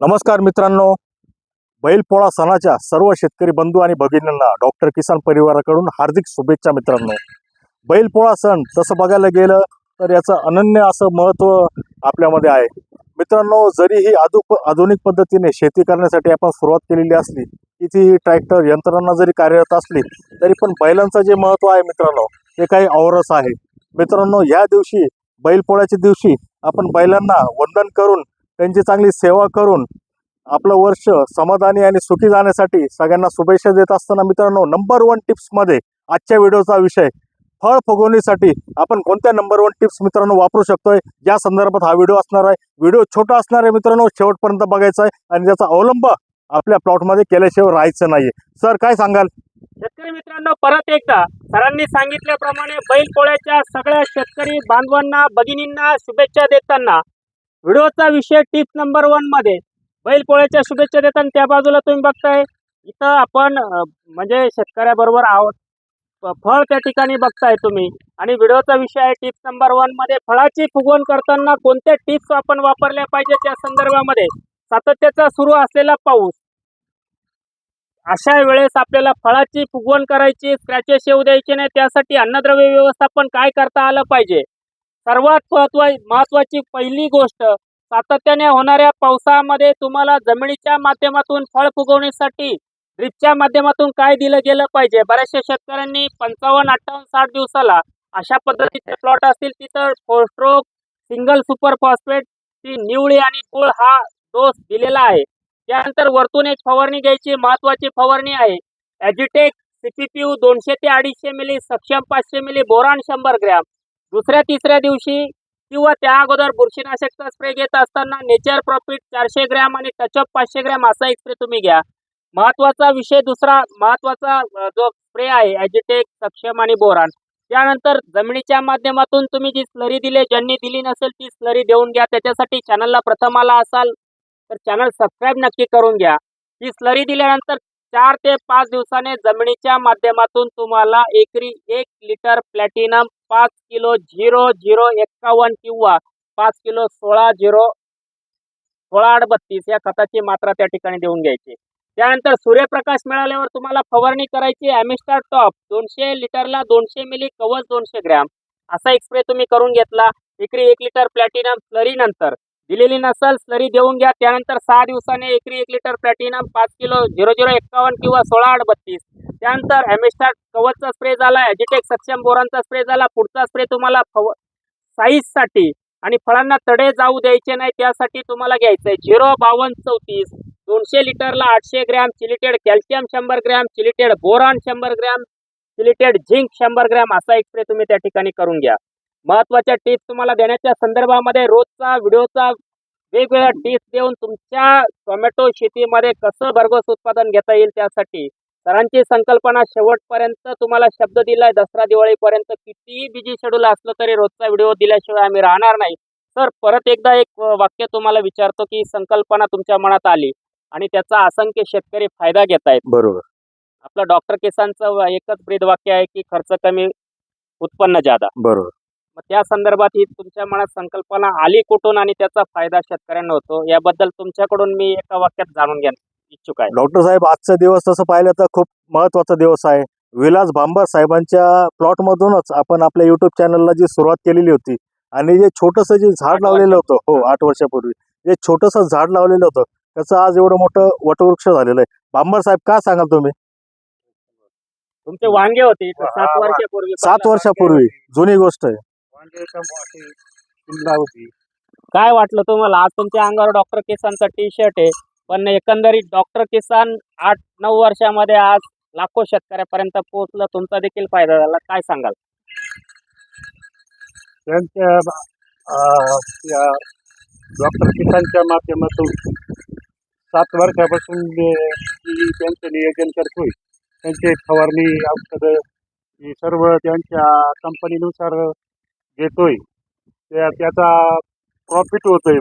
नमस्कार मित्रांनो. बैलपोळा सणाच्या सर्व शेतकरी बंधू आणि भगिनींना डॉक्टर किसान परिवाराकडून हार्दिक शुभेच्छा मित्रांनो. बैलपोळा सण तसं बघायला गेलं तर याचं अनन्य असं महत्त्व आपल्यामध्ये आहे. मित्रांनो जरी ही आधु आधुनिक पद्धतीने शेती करण्यासाठी आपण सुरुवात केलेली असली किती ट्रॅक्टर यंत्रणा जरी कार्यरत असली तरी पण बैलांचं जे महत्त्व आहे मित्रांनो ते काही औरस आहे. मित्रांनो या दिवशी बैलपोळ्याच्या दिवशी आपण बैलांना वंदन करून त्यांची चांगली सेवा करून आपलं वर्ष समाधानी आणि सुखी जाण्यासाठी सगळ्यांना शुभेच्छा देत असताना मित्रांनो नंबर वन टिप्समध्ये आजच्या व्हिडिओचा विषय फळ फुगवणीसाठी आपण कोणत्या नंबर वन टिप्स मित्रांनो वापरू शकतोय? या संदर्भात हा व्हिडिओ असणार आहे. व्हिडिओ छोटा असणार आहे मित्रांनो शेवटपर्यंत बघायचा आहे आणि त्याचा अवलंब आपल्या प्लॉटमध्ये केल्याशिवाय राहायचं नाहीये. सर काय सांगाल? शेतकरी मित्रांनो परत एकदा सरांनी सांगितल्याप्रमाणे बैल पोळ्याच्या सगळ्या शेतकरी बांधवांना भगिनींना शुभेच्छा देताना व्हिडिओचा विषय टिप नंबर वनमध्ये. बैल पोळ्याच्या शुभेच्छा देताना त्या बाजूला तुम्ही बघताय इथं आपण म्हणजे शेतकऱ्याबरोबर आहोत. फळ त्या ठिकाणी बघताय तुम्ही. आणि व्हिडिओचा विषय आहे टिप्स नंबर वनमध्ये फळाची फुगवण करताना कोणत्या टिप्स आपण वापरल्या पाहिजे त्या संदर्भामध्ये? सातत्याचा सुरू असलेला पाऊस. अशा वेळेस आपल्याला फळाची फुगवण करायची स्क्रॅचेस येऊ द्यायचे नाही त्यासाठी अन्नद्रव्य व्यवस्थापन काय करता आलं पाहिजे? सर्वात महत्वा महत्वाची पहिली गोष्ट सातत्याने होणाऱ्या पावसामध्ये तुम्हाला जमिनीच्या माध्यमातून फळ फुगवण्यासाठी ड्रिपच्या माध्यमातून काय दिलं गेलं पाहिजे? बऱ्याचशा शेतकऱ्यांनी पंचावन्न अठ्ठावन्न साठ दिवसाला अशा पद्धतीचे प्लॉट असतील तिथं फोस्ट्रोक सिंगल सुपर फॉस्फेट ती निवळी आणि कुळ हा डोस दिलेला आहे. त्यानंतर वरतून एक फवारणी घ्यायची महत्वाची फवारणी आहे. ॲजिटेक सीपीपीयू दोनशे ते अडीचशे मिली सक्षम पाचशे मिली बोरान शंभर ग्रॅम. दुसऱ्या तिसऱ्या दिवशी किंवा त्या अगोदर बुरशीनाशकचा स्प्रे घेत असताना नेचर प्रॉफिट चारशे ग्रॅम आणि टचअप पाचशे ग्रॅम असा एक स्प्रे तुम्ही घ्या. महत्त्वाचा विषय दुसरा महत्त्वाचा जो स्प्रे आहे ॲजिटेक सक्षम आणि बोरान त्यानंतर जमिनीच्या माध्यमातून तुम्ही जी स्लरी दिली ज्यांनी दिली नसेल ती स्लरी देऊन घ्या. त्याच्यासाठी चॅनलला प्रथम आला असाल तर चॅनल सबस्क्राईब नक्की करून घ्या. ही स्लरी दिल्यानंतर चार ते पाच दिवसाने जमिनीच्या माध्यमातून तुम्हाला एकरी एक लिटर प्लॅटिनम पाच किलो झिरो झिरो एक्कावन्न किंवा पाच किलो सोळा झिरो सोळा आठ बत्तीस या खताची मात्रा त्या ठिकाणी देऊन घ्यायची. त्यानंतर सूर्यप्रकाश मिळाल्यावर तुम्हाला फवारणी करायची ॲमिस्टार टॉप दोनशे लिटरला दोनशे मिली कवच दोनशे ग्रॅम. असा एक स्प्रे तुम्ही करून घेतला. एकरी एक लिटर प्लॅटिनम स्लरी नंतर. दिलेली नसल स्लरी देऊन घ्या. त्यानंतर सहा दिवसाने एकरी एक लिटर प्लॅटिनम पाच किलो झिरो झिरो एक्कावन्न किंवा सोळा आठ बत्तीस त्यानंतर ॲमिस्टार कवचचा स्प्रे झाला ॲजिटेक सक्षम बोरांचा स्प्रे झाला पुढचा स्प्रे तुम्हाला फव साईजसाठी आणि फळांना तडे जाऊ द्यायचे नाही त्यासाठी तुम्हाला घ्यायचं आहे झिरो बावन्न चौतीस दोनशे लिटरला आठशे ग्रॅम चिलिटेड कॅल्शियम शंभर ग्रॅम चिलिटेड बोरान शंभर ग्रॅम चिलिटेड झिंक शंभर ग्रॅम असा एक स्प्रे तुम्ही त्या ठिकाणी करून घ्या. महत्त्वाच्या टिप्स तुम्हाला देण्याच्या संदर्भामध्ये रोजचा व्हिडिओचा वेगवेगळ्या टिप्स देऊन तुमच्या टोमॅटो शेतीमध्ये कसं भरघोस उत्पादन घेता येईल त्यासाठी सरांची संकल्पना शेवटपर्यंत तुम्हाला शब्द दिलाय. दसरा दिवाळीपर्यंत कितीही बिजी शेड्यूल असलं तरी रोजचा व्हिडिओ दिल्याशिवाय आम्ही राहणार नाही. सर परत एकदा एक वाक्य तुम्हाला विचारतो की संकल्पना तुमच्या मनात आली आणि त्याचा असंख्य शेतकरी फायदा घेत आहेत. बरोबर. आपलं डॉक्टर किसानचं एकच ब्रीद वाक्य आहे की खर्च कमी उत्पन्न जादा बरोबर. मग त्या संदर्भात ही तुमच्या मनात संकल्पना आली कुठून आणि त्याचा फायदा शेतकऱ्यांना होतो? याबद्दल तुमच्याकडून मी एका वाक्यात जाणून घ्या इच्छुक आहे. डॉक्टर साहेब आजचा दिवस तसं पाहिलं तर खूप महत्त्वाचा दिवस आहे. विलास भांबर साहेबांच्या प्लॉटमधूनच आपण आपल्या युट्यूब चॅनलला जी सुरुवात केलेली होती आणि जे छोटंसं जे झाड लावलेलं होतं हो आठ वर्षापूर्वी. जे छोटंसं झाड लावलेलं होतं त्याचं आज एवढं मोठं वटवृक्ष झालेलं आहे. भांबर साहेब काय सांगाल तुम्ही? तुमचे वांगे होते सात वर्षापूर्वी सात वर्षापूर्वी. जुनी गोष्ट आहे. काय वाटलं तुम्हाला? आज तुमच्या अंगावर डॉक्टर किसानचा टी शर्ट आहे. पण एकंदरीत डॉक्टर किसान आठ नऊ वर्षामध्ये आज लाखो शेतकऱ्यापर्यंत पोहोचलं. तुमचा देखील फायदा झाला. काय सांगाल? त्यांच्या डॉक्टर किसानच्या माध्यमातून सात वर्षापासून त्यांचं नियोजन करतोय त्यांचे फवारणी औषधं सर्व त्यांच्या कंपनीनुसार घेतोय. त्या त्याचा प्रॉफिट होतोय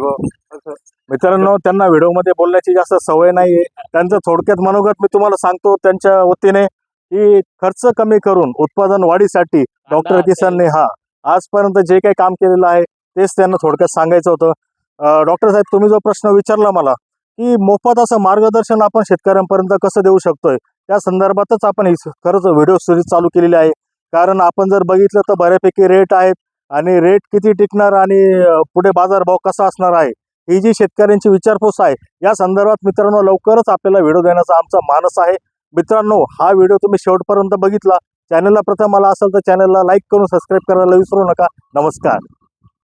असं. मित्रांनो त्यांना व्हिडिओमध्ये बोलण्याची जास्त सवय नाही आहे त्यांचं थोडक्यात मनोगत मी तुम्हाला सांगतो त्यांच्या वतीने की खर्च कमी करून उत्पादन वाढीसाठी डॉक्टर. किसानने हा आजपर्यंत जे काही काम केलेलं आहे तेच त्यांना थोडक्यात सांगायचं होतं. डॉक्टर साहेब तुम्ही जो प्रश्न विचारला मला की मोफत असं मार्गदर्शन आपण शेतकऱ्यांपर्यंत कसं देऊ शकतोय? त्या संदर्भातच आपण ही खरंच व्हिडिओ सिरीज चालू केलेली आहे. कारण आपण जर बघितलं तर बऱ्यापैकी रेट आहेत. आणि रेट किती टिकणार आणि पुढे बाजारभाव कसा असणार आहे ही जी शेतकऱ्यांची विचारपूस आहे या संदर्भात मित्रांनो लवकरच आपल्याला व्हिडिओ देण्याचा आमचा मानस आहे. मित्रांनो हा व्हिडिओ तुम्ही शेवटपर्यंत बघितला. चॅनलला प्रथम आला असेल तर चॅनलला लाईक करून सबस्क्राईब करायला विसरू नका. नमस्कार.